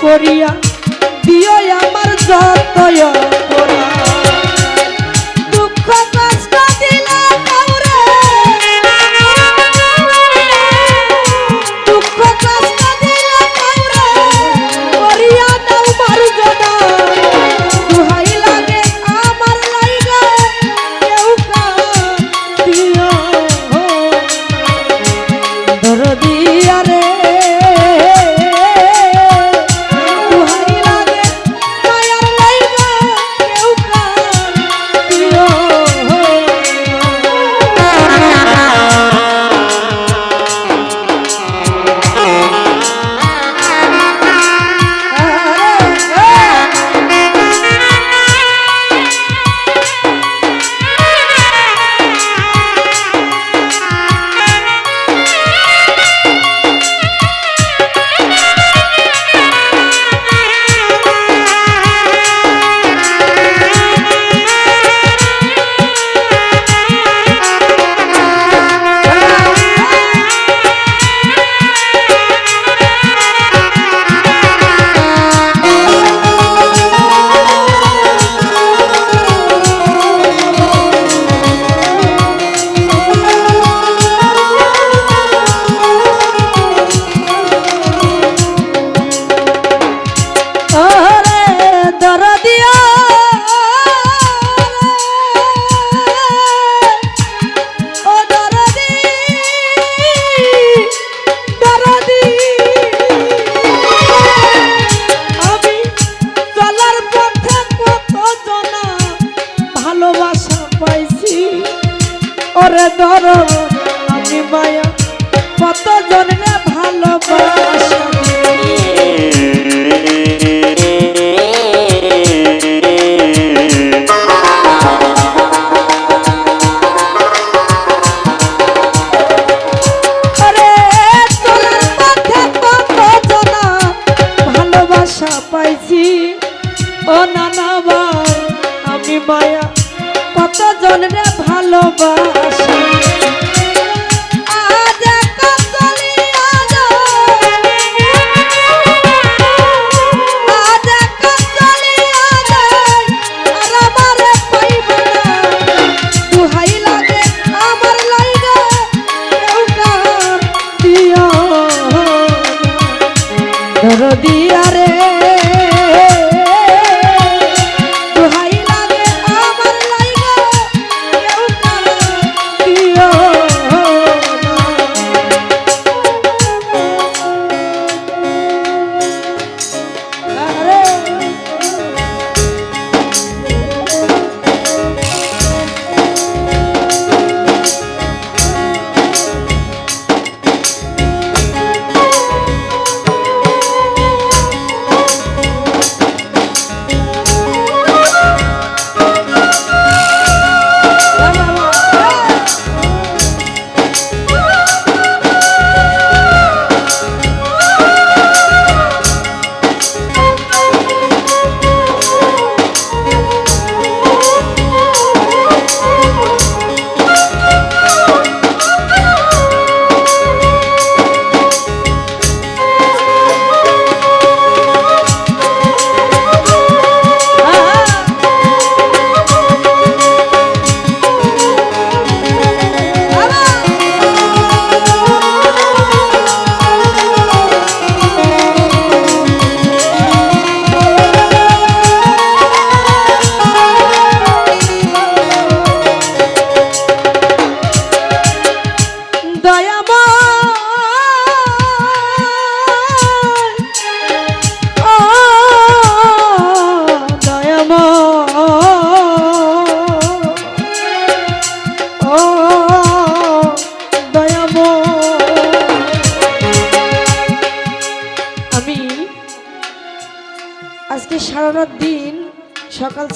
করিয়া দিও আমার যতয়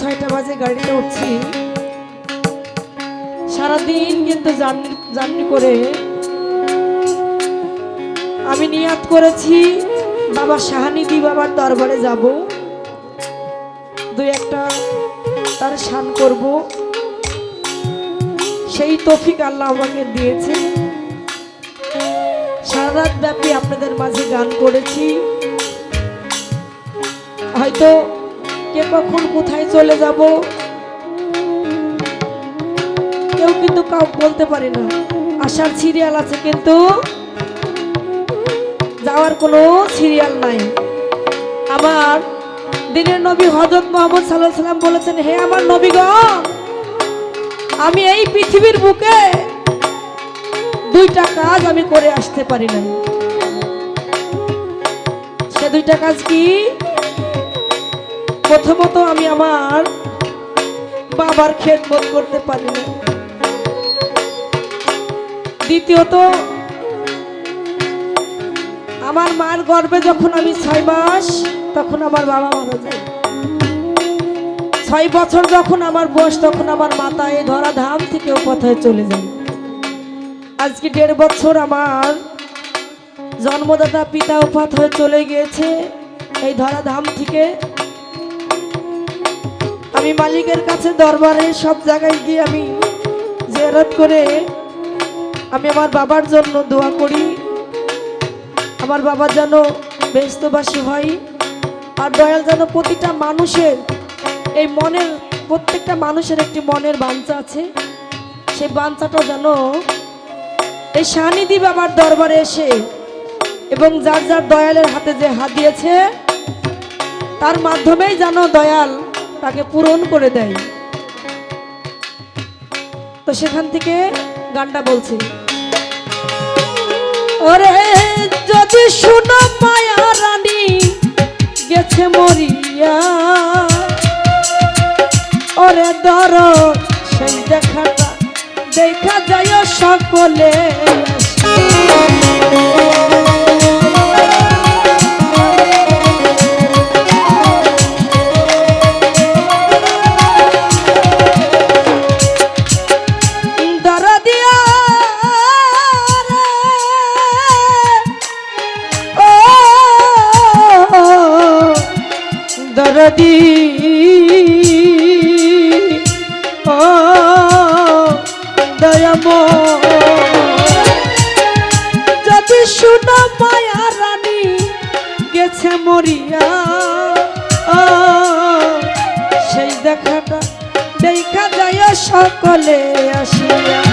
ছয়টা বাজে গাড়িতে উঠছি। সারাদিন কিন্তু জার্নি জার্নি করে। আমি নিয়াত করেছি, বাবা শাহানিদি বাবার দরবারে যাব। দুই একটা তার শান করব। সেই তফিক আল্লাহ আমাকে দিয়েছে। সারা রাত ব্যাপী আপনাদের মাঝে গান করেছি। হয়তো কে কখন কোথায় চলে যাব? কেউ কিন্তু কাউ বলতে পারে না। আসার সিরিয়াল আছে কিন্তু যাওয়ার কোনো সিরিয়াল নাই। আমার দিনের নবী হজরত মোহাম্মদ সাল্লাহ সাল্লাম বলেছেন, হে আমার নবীগণ, আমি এই পৃথিবীর বুকে দুইটা কাজ আমি করে আসতে পারি না সে দুইটা কাজ কি? প্রথমত আমি আমার বাবার খেদমত করতে পারি না দ্বিতীয়ত, আমার মার গর্ভে যখন আমি ছয় মাস, তখন আমার বাবা মারা যায়। ছয় বছর যখন আমার বয়স, তখন আমার মাতা এই ধরা ধাম থেকেও কথায় চলে যায়। আজকে দেড় বছর আমার জন্মদাতা পিতা উপাত হয়ে চলে গিয়েছে এই ধরা ধাম থেকে। আমি মালিকের কাছে দরবারে সব জায়গায় গিয়ে আমি জেরাত করে আমি আমার বাবার জন্য দোয়া করি। আমার বাবা যেন ব্যস্তবাসী হয় আর দয়াল যেন প্রতিটা মানুষের এই মনের, প্রত্যেকটা মানুষের একটি মনের বাঞ্ছা আছে। সেই বাঞ্ছাটা যেন এই সানিধি বাবার দরবারে এসে এবং যার যার দয়ালের হাতে যে হাত দিয়েছে, তার মাধ্যমেই যেন দয়াল তাকে পূরণ করে দেয়। তো সেখান থেকে গানটা বলছি। ওরে, যদি শুনো মায়া রানী, গেছে মরিয়া। ওরে দর সেই দেখাটা, দেখা যায় সকলে। সকলে আসিয়া